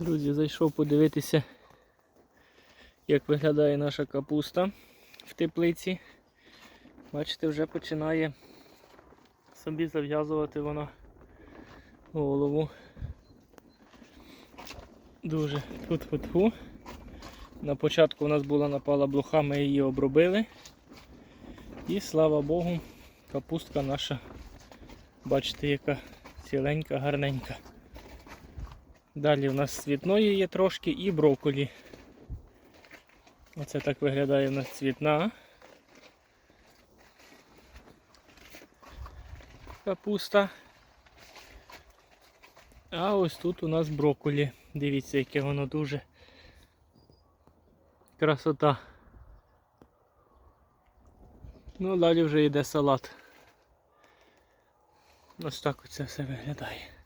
Друзі, зайшов подивитися, як виглядає наша капуста в теплиці. Бачите, вже починає собі зав'язувати вона голову. Дуже тут-ху-тху. На початку у нас була напала блоха, ми її обробили. І слава Богу, капустка наша, бачите, яка ціленька, гарненька. Далі у нас цвітної є трошки і брокколі. Оце так виглядає у нас цвітна. Капуста. А ось тут у нас брокколі. Дивіться, яке воно дуже красота. Ну, далі вже йде салат. Ось так оце все виглядає.